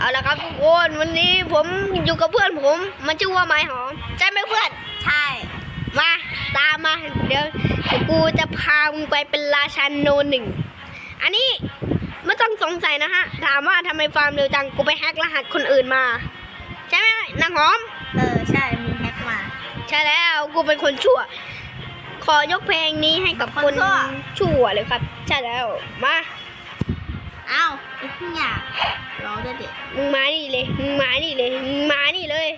เอาละครับทุกคนวันนี้ผมอยู่กับเพื่อนผม มันชื่อว่าไม้หอมใช่ไหมเพื่อน ใช่ มาตามมาเดี๋ยวเดี๋ยวกูจะพามึงไปเป็นราชันโนหนึ่ง อันนี้ไม่ต้องสงสัยนะฮะ ถามว่าทำไมฟาร์มเร็วจังกูไปแฮกรหัสคนอื่นมา ใช่ไหมนางหอม เออใช่มึงแฮกมา ใช่แล้วกูเป็นคนชั่ว ขอยกเพลงนี้ให้กับคนคนชั่วชั่วเลยครับ ใช่แล้วมาอ้าวไอ้พี่อยากร้องด้วยเด็กมึงมานี่เลย มึงมานี่เลย มึงมานี่เลย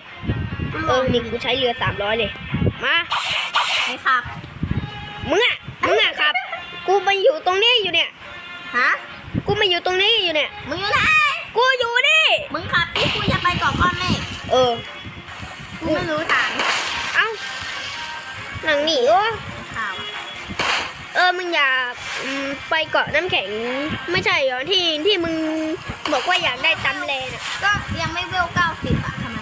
เออ นี่กูใช้เรือสามร้อยเลย มาไอ้ขับ มึงอะ มึงอะครับ กูมาอยู่ตรงนี้อยู่เนี่ย ฮะ กูมาอยู่ตรงนี้อยู่เนี่ย มึงอยู่ไหน กูอยู่นี่ มึงขับที่กูจะไปเกาะก้อนเมฆเออ กูไม่รู้ทาง เอ้าหนังหนีวะข่าว เออมึงอยากอืมไปเกาะน้ำแข็ง ไม่ใช่เหรอที่ที่มึงบอกว่าอยากได้ตำแลน่ะก็ยังไม่เวลเก้าสิบอะทำไม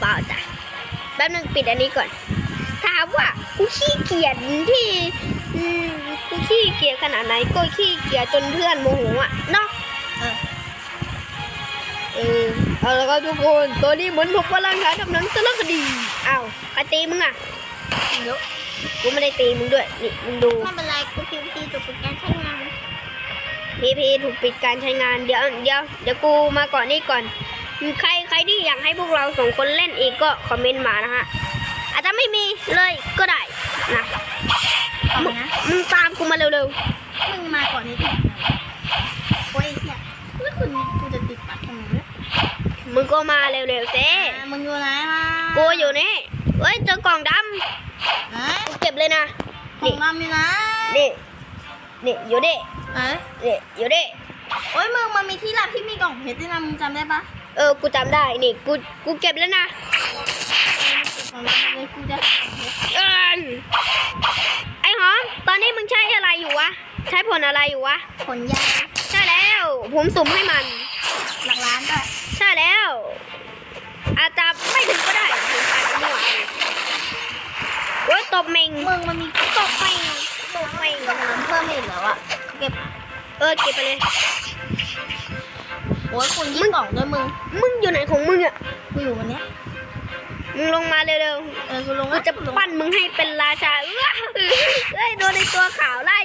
เปล่าจ้ะแป๊บนึงปิดอันนี้ก่อน ถามว่ากูขี้เกียจที่อืมกูขี้เกียจขนาดไหนก็ขี้เกียจจนเพื่อนโมโหอะเนาะเออเออเอาละครับทุกคนตัวนี้เหมือนผมกำลังหาทำหนังสารคดีอ้าวใครตีมึงอะเดี๋ยว กูไม่ได้ตีมึงด้วย นี่มึงดู ไม่เป็นไรกูพิมพ์ตีจบเป็นการใช้งานพีพีถูกปิดการใช้งานเดี๋ยวเดี๋ยวเดี๋ยวกูมาก่อนนี่ก่อน ใครใครที่อยากให้พวกเราสองคนเล่นอีกก็คอมเมนต์มานะฮะ อาจจะไม่มีเลยก็ได้นะต่อมึไปงนะมึงตามกูมาเร็วมึงมาก่อนนี้ก่อนโอ้ยไอ้เหี้ยแล้วคุณ มึงก็มาเร็วๆเจ๊อ่ามึงอยู่ไหนมากูอยู่นี่เฮ้ยเจอกล่องดเอ้ยำกูเก็บเลยนะขอนี่งมันอยู่ไหนนี่นี่อยู่ดิเอ้ยนี่อยู่ดิโอ้ยมึงมันมีที่ลับที่มีกล่องเพชรด้วยนะมึงจำได้ปะเออกูจำได้นี่กูกูเก็บแล้วนะเออมึงเก็บของมันเลยกูจะหาเพชรเอินไอ้หอมตอนนี้มึงใช้อะไรอยู่วะใช้ผลอะไรอยู่วะผลยาใช่แล้วผมสุ่มให้มันหลักล้านด้วยใช่แล้ว อาจจะไม่ถึงก็ได้ผมอาจจะมั่วโอ้ยตบเมงมึงมันมีตบเมงตบเมงกำลังเพิ่มอีกแล้วอะเก็บเออเก็บไปเลยโอ้ยคุณยิ่งกล่องด้วยมึง มึงอยู่ไหนของมึงอะกูอยู่วันเนี้ยมึงลงมาเร็วเออกูลงๆแล้กูวจะลงปั้นมึงให้เป็นราชาเอ้ยเอ้ยโดนในตัวขาวไล่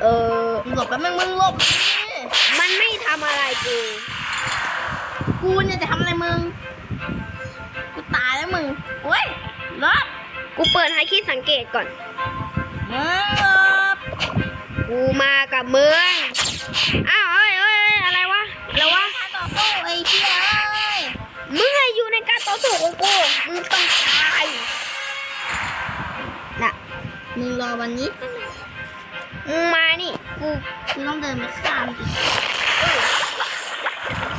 เออมึงหลบแป๊บนึงมึงหลบดิ มันไม่ทำอะไรกู กูเนี่ยจะทำอะไรมึง กูตายแล้วมึงโอ้ยรอบกูเปิดให้คิดสังเกตก่อน มึงหลบกูมากับมึง อ้าวเอ้ยเอ้ยเอ้ยอะไรวะอะไรวะถ้าต่อสู้ไอ้เหี้ยเอ้ยมึงอะอยู่ในการต่อสู้ของกู มึงต้องตาย น่ะ มึงรอวันนี้มึงมานี่ กู กูต้องเดินไปข้ามอีก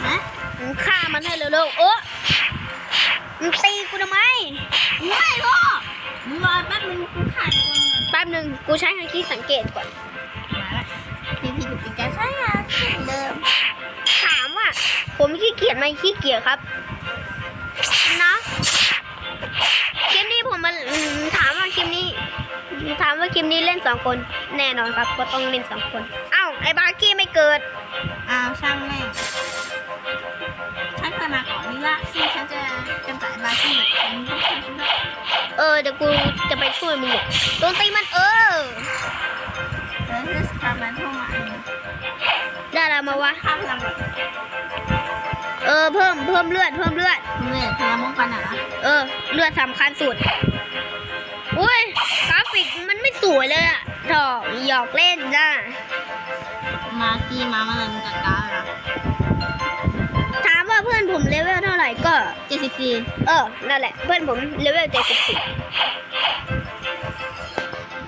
ฮะมึงฆ่ามันให้เร็วๆเออมึงตีกูทำไมไม่รอมึงรอแป๊บนึงกูขาดคนก่อนแป๊บหนึ่งกูใช้ให้คิดสังเกตก่อนมาละพี่พี่ถูกปิดการใช้งานเช่นเดิม ถามว่า ผมขี้เกียจไหมขี้เกียจครับ นะคลิปนี้ผมมาอืมถามว่าคลิปนี้ ถามว่าคลิปนี้เล่นสองคน แน่นอนครับ ก็ต้องเล่นสองคนเอ้า ไอ้บาร์กี้ไม่เกิด อ้าวช่างแม่งฉันเคยมาก่อนนี่ละซึ่งฉันจะกำจัดบาร์กี้มึงต้องช่วยฉันด้วยเออเดี๋ยวกูจะไปช่วยมึงเนี่ยโดนตีมันเออเออจะสตาร์บันเข้ามาอันนี้ได้แล้วมาวะ ข้ามพลังแบบเออเพิ่มเพิ่มเลือดเพิ่มเลือดมึงเนี่ยพลังป้องกันอะนะเออ เลือดสำคัญสุด อุ้ยกราฟิกมันไม่สวยเลยอะ ถอหยอกเล่นจ้ามากี้มามาเลยมึงจัดการอะถามว่าเพื่อนผมเลเวลเท่าไหร่ก็ เจ็ดสิบสี่เออ นั่นแหละ เพื่อนผมเลเวลเจ็ดสิบสี่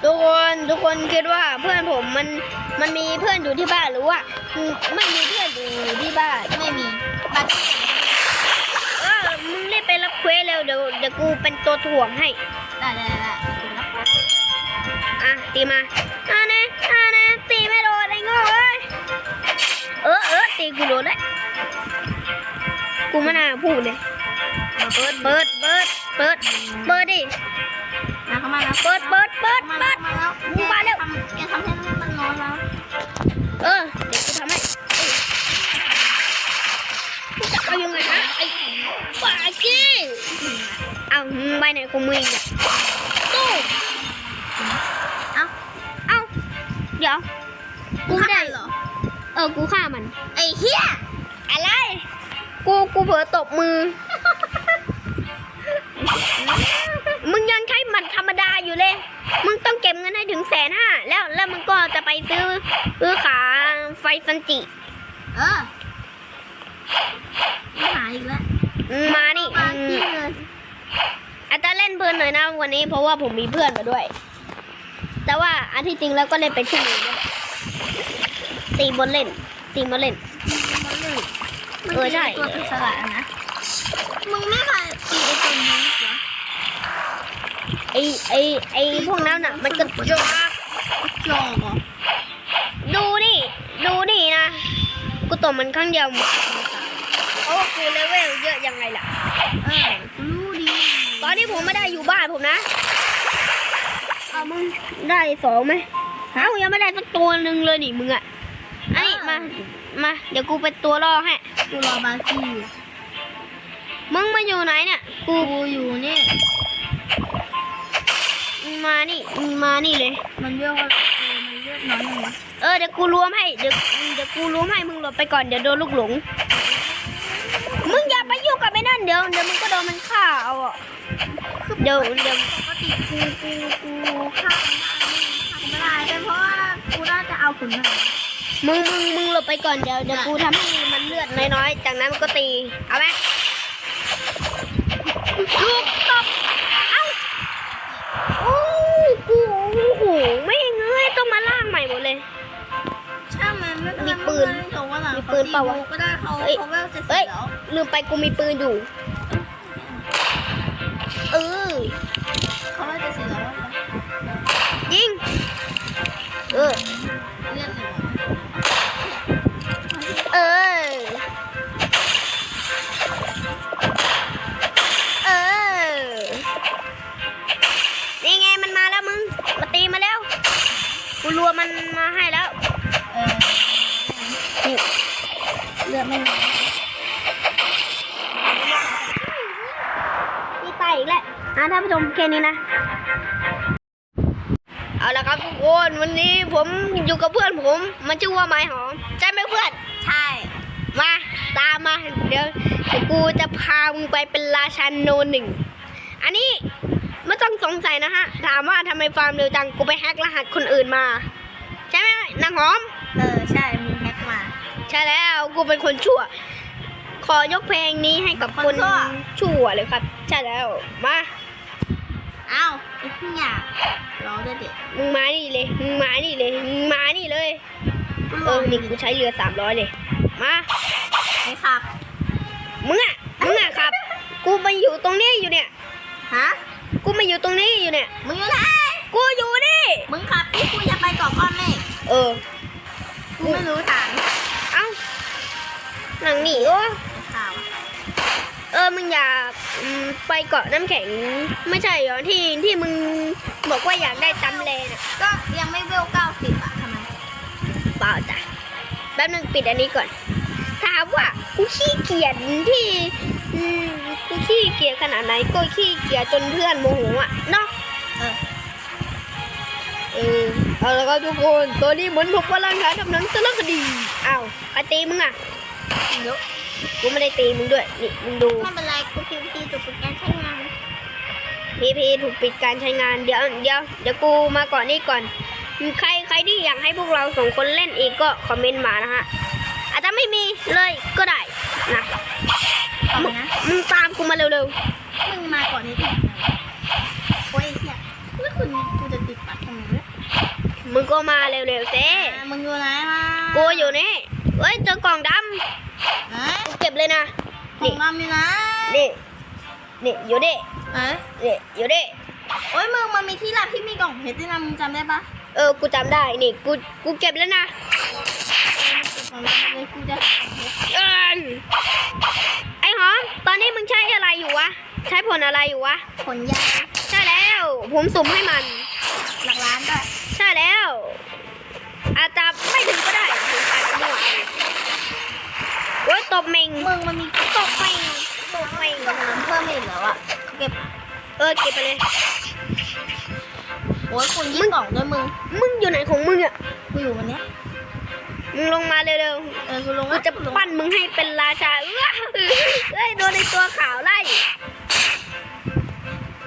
ทุกคนทุกคนคิดว่าเพื่อนผมมันมันมีเพื่อนอยู่ที่บ้านหรือว่าไม่มีเพื่อนอยู่ที่บ้านไม่มีบาร์กี้เออมึงรีบไปรับเควสเร็วเดี๋ยวเดี๋ยวกูเป็นตัวถ่วงให้ได้ได้ได้คุณรับอะ ตีมาอันนี้อันนี้ตีไม่โดนไอ้โง่เอ้ยเออเออตีกูโดนเลยกูไม่น่าพูดเลยเปิดเปิดเปิดเปิดเปิดดิมาเข้ามาแล้วเปิดเปิดเปิดเปิดมาแล้วมาแล้วแกทำให้มันน้อยแล้วเออเดี๋ยวกูทำให้จะเอายังไงฮะไอ้ปากี้เอาไปไหนของมึงเนี่ยตู้ เดี๋ยว กูฆ่ามันเหรอ เออ กูฆ่ามัน ไอ้เหี้ย อะไร กู กูเผลอตบมือ มึงยังใช้หมัดธรรมดาอยู่เลย มึงต้องเก็บเงินให้ถึงแสนห้าแล้ว แล้วมึงก็จะไปซื้อซื้อขาไฟซันจิ เออไม่หายอีกแล้วอืมมานี่มาอืที่มเลย อาจจะเล่นเพลินหน่อยนะวันนี้เพราะว่าผมมีเพื่อนมาด้วย แต่ว่าอันที่จริงแล้วก็เล่นเป็นชั่วโมงด้วยตีบนเล่น ตีบนเล่น มันเลยเออใช่มันเป็นตัวสลัดอะนะ มึงไม่มาตีไอ้ตัวนี้เหรอไอไอไอพวกนั้นอะ มันก็จอกจอกเหรอดูนี่ ดูนี่นะ กูตบมันครั้งเดียวหมดโอ้กูเลเวลเยอะยังไงล่ะ เออกูรู้ดี ตอนนี้ผมไม่ได้อยู่บ้านผมนะ เอามึงได้สองไหมเอ้ายังไม่ได้สักตัวหนึ่งเลยนี่มึงอะไอ้นี่มา มา เดี๋ยวกูเป็นตัวล่อให้กูรอบาร์กี้อยู่มึงมาอยู่ไหนเนี่ย กูกูอยู่นี่มึงมานี่มึงมานี่เลย มันเรียกว่าเออมันเรียกน้อยหนึ่งวะเออเดี๋ยวกูรวมให้ เดี๋ยวเดี๋ยวกูรวมให้มึงหลบไปก่อนเดี๋ยวโดนลูกหลง มึงอย่าไปยุ่งกับไอ้นั่นเดี๋ยวเดี๋ยวมึงก็โดนมันฆ่าเอาอะ เดี๋ยวเดี๋ยวปกติกูกูกูฆ่ามันได้ฆ่ามันไม่ได้เป็นเพราะว่ากูน่าจะเอาผลมามึงมึงมึงหลบไปก่อนเดี๋ยวเดี๋ยวกูทำให้มันเลือดน้อยๆ จากนั้นมันก็ตี เอาไหมลูกตบเอ้าโอ้กูโอ้โหไม่เงยต้องมาล่างใหม่หมดเลย ช่างมันไม่เป็นไรมีปืนไเป็นไรแต่ว่าหลังมีปืนเปล่าวะขตีกูก็ได้เขาเอ้ยเขาเวลจะเอ้เสียยแล้วลืมไปกูมีปืนอยู่ นผู้ชมแค่นี้นะ เอาละครับทุกคนวันนี้ผมอยู่กับเพื่อนผม มันชื่อว่าไม้หอมใช่ไหมเพื่อนใช่ มาตามมา เดี๋ยวเดี๋ยวกูจะพามึงไปเป็นราชันโนหนึ่งอันนี้ไม่ต้องสงสัยนะฮะ ถามว่าทำไมฟาร์มเร็วจังกูไปแฮกรหัสคนอื่นมา ใช่ไหมนางหอม เออใช่มึงแฮกมา ใช่แล้วกูเป็นคนชั่ว ขอยกเพลงนี้ให้กับคนคนชั่ว ชั่วเลยครับ ใช่แล้วมา อ้าวไอ้พี่หยาร้องด้วยเด็กมึงมานี่เลยมึงมานี่เลยมึงมานี่เลยเออนี่กูใช้เรือสามร้อยเลยมาไอ้ขับมึงอะมึงอะครับ กูมาอยู่ตรงนี้อยู่เนี่ยฮะกูมาอยู่ตรงนี้อยู่เนี่ยมึงอยู่ไหนกูอยู่นี่มึงขับที่กูจะไปเกาะก้อนเมฆเออ กูไม่รู้ทางเอ้าหลังหนีวะไอ้ข่าว เออมึงอยากอืมไปเกาะน้ำแข็ง ไม่ใช่เหรอที่ที่มึงบอกว่าอยากได้ตำแลน่ะก็ยังไม่เวลเก้าสิบอะทำไมเปล่าจ้ะแป๊บนึงปิดอันนี้ก่อนถามว่ากูขี้เกียจที่อืมกูขี้เกียจขนาดไหนก็ขี้เกียจจนเพื่อนโมโหอะเนาะเออเออเอาละครับทุกคนตอนนี้เหมือนผมกำลังถ่ายทำหนังสารคดีอ้าวใครตีมึงอะเดี๋ยว กูไม่ได้ตีมึงด้วย นี่มึงดู ไม่เป็นไรกูพิมพ์ทีตัวเป็นการใช้งาน พีพีถูกปิดการใช้งาน เดี๋ยวเดี๋ยวเดี๋ยวกูมาก่อนนี่ก่อน ใครใครที่อยากให้พวกเราสองคนเล่นอีกก็คอมเมนต์มานะฮะ อาจจะไม่มีเลยก็ได้นะต่อมึงนะมึงตามกูมาเร็วมึงมาก่อนนี้ถึงโอ้ยเฮียแล้วคุณกูจะติดปัดทำไมวะๆ มึงก็มาเร็วๆเจ๊อ่ามึงอยู่ไหนมากูอยู่นี่ เฮ้ยเจอกล่องดเอ้ยำกูเก็บเลยนะ ของนำอยู่ไหนนี่ นี่อยู่ดิเอ้ยนี่อยู่ดิโอ้ยมึงมันมีที่ลับที่มีกล่องเพชรด้วยนะมึงจำได้ปะเออ กูจำได้ นี่ กู กูเก็บแล้วนะเออมึงเก็บของเราเลยกูจะหาเพชรเอ้ยไอ้หอม ตอนนี้มึงใช้อะไรอยู่วะ ใช้ผลอะไรอยู่วะผลยาใช่แล้ว ผมสุ่มให้มัน หลักล้านด้วยใช่แล้ว อาจจะไม่ถึงก็ได้ผมอาจจะมั่ว โอ้ยตบเมงมึงมันมีตบเมงตบเมให้เพิ่มอีกเหรอวะเก็บเออเก็บไปเลยโอ้ยคุณยี่สิบสองด้วยมึง มึงอยู่ไหนของมึงอะกูอยู่วันเนี้ยมึงลงมาเร็วเออกูลงๆกูจะปั้นมึงให้เป็นราชาเอ้อเฮ้ยโดนในตัวขาวไล่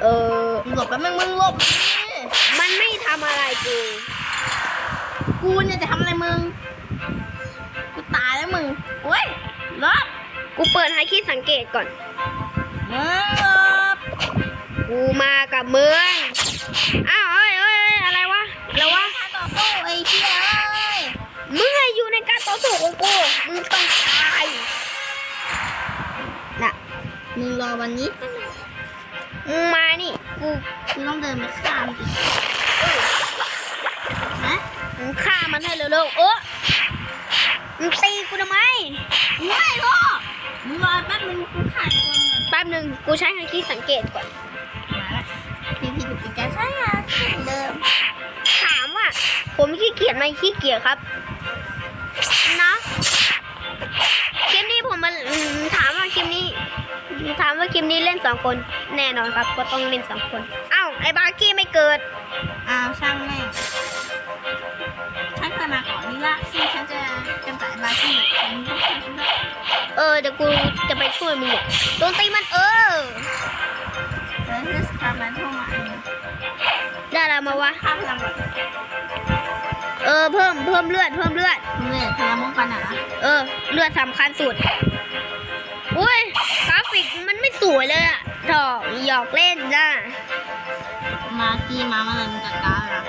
เออมึงหลบแป๊บนึงมึงหลบดิมันไม่ทำอะไรกู กูเนี่ยจะทำอะไรมึงกูตายแล้ว มึงโอ้ยหลบกูเปิดให้คิดสังเกตก่อนมึงหลบกูมากับมึงอ้าวเอ้ยเอ้ยเอ้ยอะไรวะอะไรวะถ้าต่อสู้ไอ้เหี้ยเอ้ยมึงอะอยู่ในการต่อสู้ของกูมึงต้องตายน่ะมึงรอวันนี้มึงมานี่กูกูต้องเดินไปฆ่ามันอีกฮะมึงฆ่ามันให้เร็วๆเออ มึงตีกูทำไมไม่หรอกมึงรอแป๊บนึงกูขาดคนก่อนแป๊บหนึ่งกูใช้ให้คิดสังเกตก่อนมาละพี่พี่กูจะใช้งานเช่นเดิม ถามว่า ผมขี้เกียจไหมขี้เกียจครับ นะคลิปนี้ผมมันอืมถามว่าคลิปนี้ถามว่าคลิปนี้เล่นสองคนแน่นอนครับก็ต้องเล่นสองคนเอ้าไอ้บาร์กี้ไม่เกิดอ้าวช่างแม่ กูจะไปช่วยมึงเนี่ยโดนตีมันเออเดี๋ยวจะสคราบมันโทรมาอันนี้ได้แล้วมาวะข้ามพลังแบบเออเพิ่มเพิ่มเลือดเพิ่มเลือดคุณเนี่ยพลังป้องกันอะนะเออ เลือดสำคัญสุดอุ้ยกราฟิกมันไม่สวยเลยอะถอหยอกเล่นจ้ามากี้มามาเลยมึงจัดการละ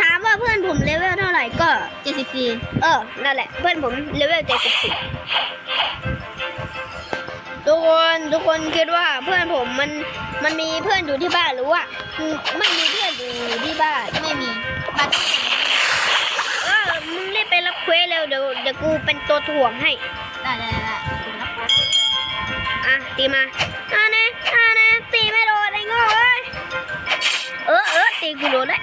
ถามว่าเพื่อนผมเลเวลเท่าไหร่ ก็เจ็ดสิบสี่เออ นั่นแหละ เพื่อนผมเลเวลเจ็ดสิบสี่ทุกคนทุกคนคิดว่าเพื่อนผมมันมันมีเพื่อนอยู่ที่บ้านหรือว่าไม่มีเพื่อนอยู่ที่บ้านไม่มีบาร์กี้เออมึงรีบไปรับเควสเร็วเดี๋ยวเดี๋ยวกูเป็นตัวถ่วงให้ได้ได้ได้ถูกแล้วอะตีมาอะเน่อะเน่ตีไม่โดนไอ้โง่เอ้ยเออเออตีกูโดนเลย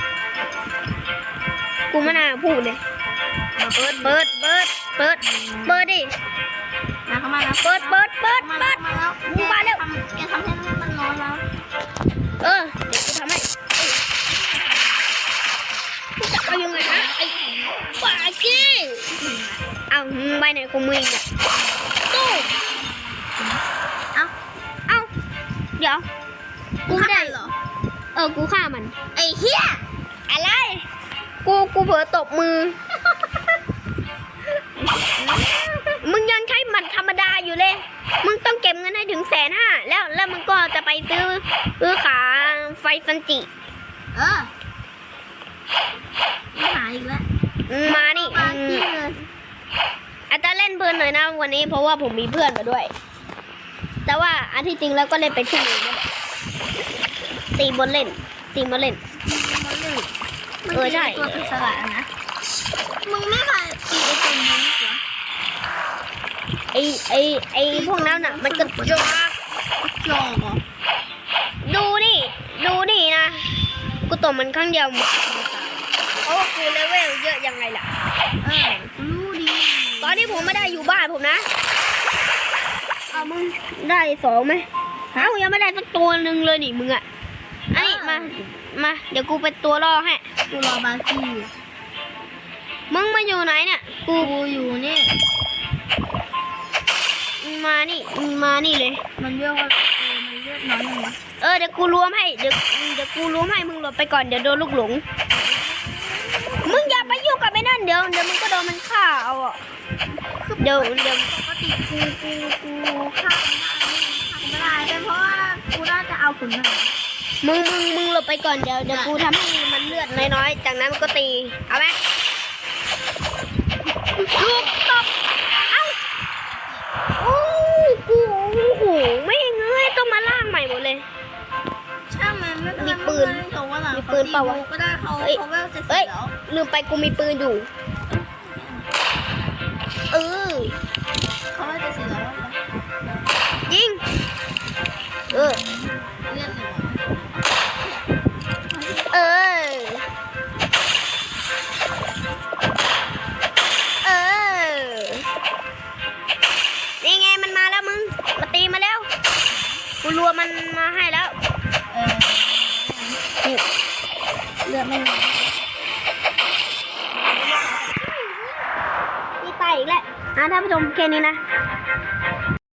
กูไม่น่าพูดเลยเปิดเปิดเปิดเปิดเปิดดิ มาเข้ามาแล้วเปิดเปิดเปิดมาเปิดมาแล้วมึงมาแล้วทำแกทำให้มันน้อยแล้ว เออ เดี๋ยวกูทำให้มึงจะเอายังไงฮะไอ้ปากี้เอามึงไปไหนของมึงเนี่ยตู้เอ้าเอาเดี๋ยว กูไม่ได้เหรอ เออ กูฆ่ามัน ไอ้เหี้ยอะไร กูกูเผลอตบมือ มึงยังใช้หมัดธรรมดาอยู่เลย มึงต้องเก็บเงินให้ถึงแสนห้าแล้วแล้วมึงก็จะไปซื้อซื้อขาไฟซันจิ เออไม่หาอีกแล้วอืมมานี่บาอืร์มกี้เลยอาจจะเล่นเพลินหน่อยนะวันนี้เพราะว่าผมมีเพื่อนมาด้วย แต่ว่าอันที่จริงแล้วก็เล่นไปชั่วโมงนั่นแหละตีบนเล่นตีบนเล่น เออใช่ตัวอิสระนะ มึงไม่มาตีไอ้ตัวนี้เหรอไอไอไอพวกนั้นน่ะ มันกระจอกจอกเหรอดูนี่ ดูนี่นะ กูตบมันครั้งเดียวหมดเพราะว่ากูเลเวลเยอะยังไงล่ะ เออรู้ดีตอนนี้ผมไม่ได้อยู่บ้านผมนะ เอามึงได้สองไหมเอ้ายังไม่ได้สักตัวหนึ่งเลยนี่มึงอะ อันนี้มา มา เดี๋ยวกูเป็นตัวล่อให้ กูรอบาร์กี้อยู่มึงมาอยู่ไหนเนี่ย กูกูอยู่นี่ มานี่ มานี่เลย มันเรียกว่าเออมันเรียกน้อยหนึ่งนะเออเดี๋ยวกูรวมให้ เดี๋ยวเดี๋ยวกูรวมให้มึงหลบไปก่อนเดี๋ยวโดนลูกหลง มึงอย่าไปยุ่งกับไอ้นั่นเดี๋ยวเดี๋ยวมึงก็โดนมันฆ่าเอาอะเดี๋ยวเดี๋ยวปกติกูกูกูฆ่ามันได้ทำไม่ได้เป็นเพราะว่ากูน่าจะเอาขุนหาง มึงมึงมึงหลบไปก่อนเดี๋ยวเดี๋ยวกูทำให้มันเลือดน้อยๆ จากนั้นมันก็ตี เอาไหมลูกตบเอ้าโอ้กูโอ้โหไม่เงยต้องมาล่างใหม่หมดเลย ช่างมันไม่เป็นไรมีปืนไแต่ว่าหลังมีปืนเปล่าวะขตีกูก็ได้เขาเฮ้ยเขาเวลจะเฮ้เสียยแล้วลืมไปกูมีปืนอยู่ เออ เขาเวลจะเสียแแค่นี้นะ